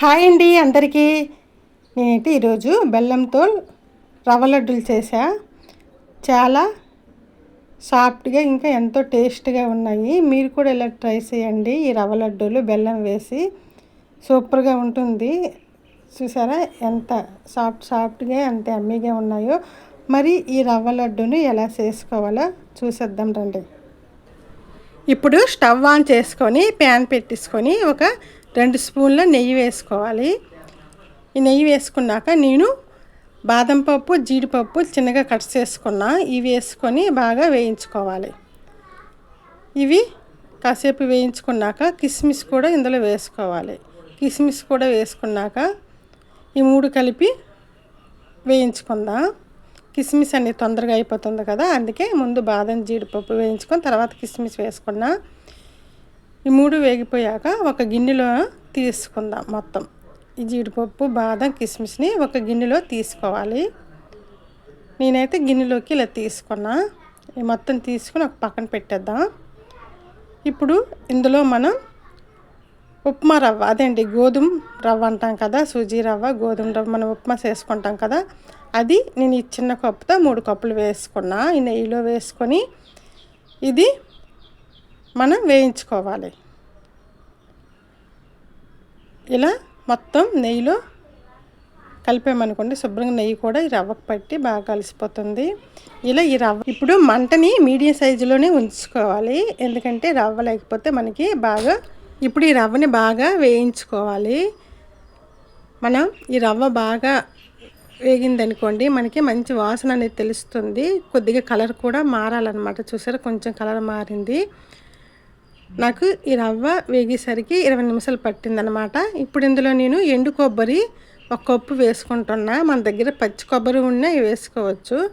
Hi అండి అందరికీ. నేనైతే ఈరోజు బెల్లంతో రవ్వ లడ్డులు చేసా చాలా సాఫ్ట్గా ఇంకా ఎంతో టేస్ట్గా ఉన్నాయి. మీరు కూడా ఇలా ట్రై చేయండి. ఈ రవ్వ లడ్డూలు బెల్లం వేసి సూపర్గా ఉంటుంది. చూసారా ఎంత సాఫ్ట్ సాఫ్ట్గా ఎంత అమ్మీగా ఉన్నాయో. మరి ఈ రవ్వ లడ్డును ఎలా చేసుకోవాలో చూసేద్దాం రండి. ఇప్పుడు స్టవ్ ఆన్ చేసుకొని ప్యాన్ పెట్టేసుకొని ఒక రెండు స్పూన్ల నెయ్యి వేసుకోవాలి. ఈ నెయ్యి వేసుకున్నాక నేను బాదం పప్పు జీడిపప్పు చిన్నగా కట్ చేసుకున్నా. ఇవి వేసుకొని బాగా వేయించుకోవాలి. ఇవి కాసేపు వేయించుకున్నాక కిస్మిస్ కూడా ఇందులో వేసుకోవాలి. కిస్మిస్ కూడా వేసుకున్నాక ఈ మూడు కలిపి వేయించుకుందాం. కిస్మిస్ అనేది తొందరగా అయిపోతుంది కదా అందుకే ముందు బాదం జీడిపప్పు వేయించుకొని తర్వాత కిస్మిస్ వేసుకున్నా. ఈ మూడు వేగిపోయాక ఒక గిన్నెలో తీసుకుందాం మొత్తం. ఈ జీడిపప్పు బాదం కిస్మిస్ని ఒక గిన్నెలో తీసుకోవాలి. నేనైతే గిన్నెలోకి ఇలా తీసుకున్నా. ఈ మొత్తం తీసుకుని ఒక పక్కన పెట్టేద్దాం. ఇప్పుడు ఇందులో మనం ఉప్మా రవ్వ అదేంటి గోధుమ రవ్వ అంటాం కదా సూజీ రవ్వ గోధుమ రవ్వ మనం ఉప్మా చేసుకుంటాం కదా అది నేను ఈ చిన్న కప్పుతో మూడు కప్పులు వేసుకున్నా. ఈ నెయ్యిలో వేసుకొని ఇది మనం వేయించుకోవాలి. ఇలా మొత్తం నెయ్యిలో కలిపామనుకోండి శుభ్రంగా నెయ్యి కూడా ఈ రవ్వకు పట్టి బాగా కలిసిపోతుంది. ఇలా ఈ రవ్వ ఇప్పుడు మంటని మీడియం సైజులోనే ఉంచుకోవాలి. ఎందుకంటే రవ్వ లేకపోతే మనకి బాగా ఇప్పుడు ఈ రవ్వని బాగా వేయించుకోవాలి. మనం ఈ రవ్వ బాగా వేగిందనుకోండి మనకి మంచి వాసన అనేది తెలుస్తుంది. కొద్దిగా కలర్ కూడా మారాలన్నమాట. చూసారా? కొంచెం కలర్ మారింది. నాకు ఈ రవ్వ వేగేసరికి ఇరవై నిమిషాలు పట్టిందనమాట ఇప్పుడు ఇందులో నేను ఎండు కొబ్బరి ఒక కప్పు వేసుకుంటున్నా. మన దగ్గర పచ్చి కొబ్బరి ఉన్నా వేసుకోవచ్చు.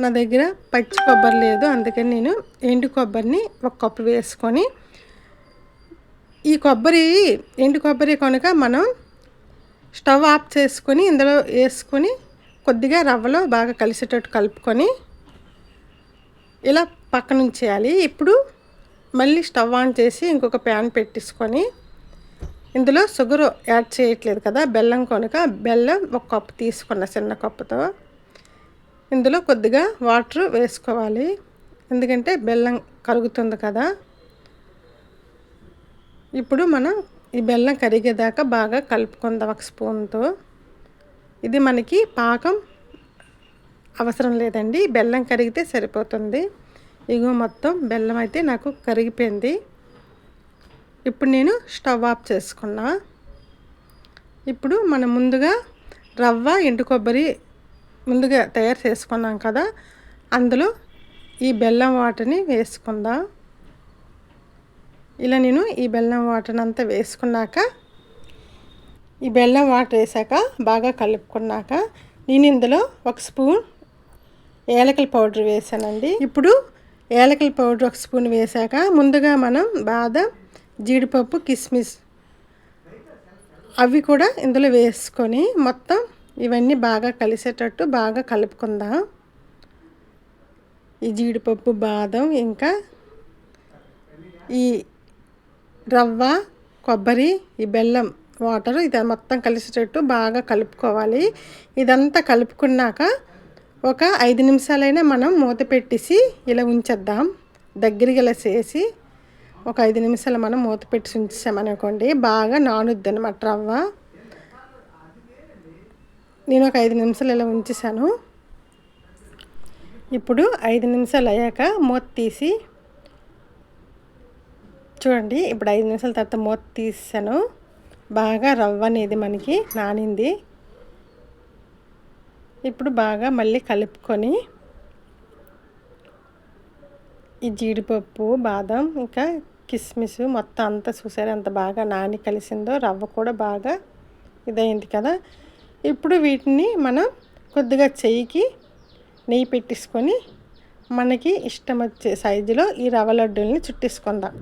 నా దగ్గర పచ్చి కొబ్బరి లేదు. అందుకని నేను ఎండు కొబ్బరిని ఒక కప్పు వేసుకొని ఈ కొబ్బరి ఎండు కొబ్బరి కనుక మనం స్టవ్ ఆఫ్ చేసుకొని ఇందులో వేసుకొని కొద్దిగా రవ్వలో బాగా కలిసేటట్టు కలుపుకొని ఇలా పక్కనుంచేయాలి. ఇప్పుడు మళ్ళీ స్టవ్ ఆన్ చేసి ఇంకొక ప్యాన్ పెట్టేసుకొని ఇందులో షుగర్ యాడ్ చేయట్లేదు కదా బెల్లం కొనుక బెల్లం ఒక కప్పు తీసుకున్న చిన్న కప్పుతో. ఇందులో కొద్దిగా వాటర్ వేసుకోవాలి ఎందుకంటే బెల్లం కరుగుతుంది కదా. ఇప్పుడు మనం ఈ బెల్లం కరిగేదాకా బాగా కలుపుకుందాం ఒక స్పూన్తో. ఇది మనకి పాకం అవసరం లేదండి బెల్లం కరిగితే సరిపోతుంది. ఇగో మొత్తం బెల్లం అయితే నాకు కరిగిపోయింది. ఇప్పుడు నేను స్టవ్ ఆఫ్ చేసుకున్నా. ఇప్పుడు మనం ముందుగా రవ్వ ఎండు కొబ్బరి ముందుగా తయారు చేసుకున్నాం కదా అందులో ఈ బెల్లం వాటర్ని వేసుకుందాం. ఇలా నేను ఈ బెల్లం వాటర్ని అంతా వేసుకున్నాక ఈ బెల్లం వాటర్ వేసాక బాగా కలుపుకున్నాక నేను ఇందులో ఒక స్పూన్ ఏలకల పౌడర్ వేసానండి. ఇప్పుడు ఏలకల పౌడర్ ఒక స్పూన్ వేసాక ముందుగా మనం బాదం జీడిపప్పు కిస్మిస్ అవి కూడా ఇందులో వేసుకొని మొత్తం ఇవన్నీ బాగా కలిసేటట్టు బాగా కలుపుకుందాం. ఈ జీడిపప్పు బాదం ఇంకా ఈ రవ్వ కొబ్బరి ఈ బెల్లం వాటర్ ఇది మొత్తం కలిసేటట్టు బాగా కలుపుకోవాలి. ఇదంతా కలుపుకున్నాక ఒక ఐదు నిమిషాలైనా మనం మూత పెట్టేసి ఇలా ఉంచేద్దాం. దగ్గరికి ఇలా చేసి ఒక ఐదు నిమిషాలు మనం మూత పెట్టి ఉంచామనుకోండి బాగా నానుద్ది అనమాట రవ్వ. నేను ఒక ఐదు నిమిషాలు ఇలా ఉంచేసాను. ఇప్పుడు ఐదు నిమిషాలు అయ్యాక మూత తీసి చూడండి ఇప్పుడు ఐదు నిమిషాల తర్వాత మూత తీసాను బాగా రవ్వ అనేది మనకి నానింది. ఇప్పుడు బాగా మళ్ళీ కలుపుకొని ఈ జీడిపప్పు బాదం ఇంకా కిస్మిస్ మొత్తం అంతా చూసారు ఎంత బాగా నాని కలిసిందో రవ్వ కూడా బాగా ఇదైంది కదా. ఇప్పుడు వీటిని మనం కొద్దిగా చెయ్యికి నెయ్యి పెట్టేసుకొని మనకి ఇష్టం వచ్చే సైజులో ఈ రవ్వ లడ్డూల్ని చుట్టేసుకుందాం.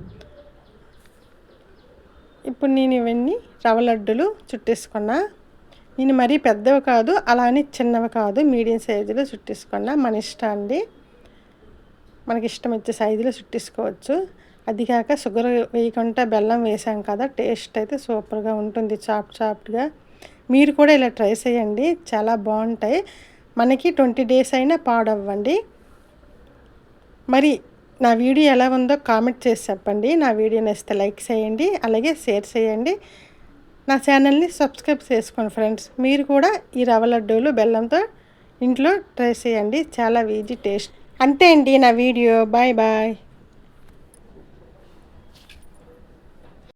ఇప్పుడు నేను ఇవన్నీ రవ్వ లడ్డులు చుట్టేసుకున్నా. నేను మరీ పెద్దవి కాదు అలానే చిన్నవి కాదు. మీడియం సైజులో చుట్టేసుకున్నా మన ఇష్టం అండి. మనకి ఇష్టం వచ్చే సైజులో చుట్టేసుకోవచ్చు. అది కాక షుగర్ వేయకుండా బెల్లం వేసాం కదా టేస్ట్ అయితే సూపర్గా ఉంటుంది చాప్ చాప్గా మీరు కూడా ఇలా ట్రై చేయండి. చాలా బాగుంటాయి. మనకి ట్వంటీ డేస్ అయినా పాడవ్వండి. మరి నా వీడియో ఎలా ఉందో కామెంట్ చేసి చెప్పండి. నా వీడియో నచ్చితే లైక్ చేయండి అలాగే షేర్ చేయండి. నా ఛానల్ని సబ్స్క్రైబ్ చేసుకోండి ఫ్రెండ్స్. మీరు కూడా ఈ రవ్వ లడ్డూలు బెల్లంతో ఇంట్లో ట్రై చేయండి. చాలా ఈజీ టేస్ట్. అంతే అండి నా వీడియో. Bye bye.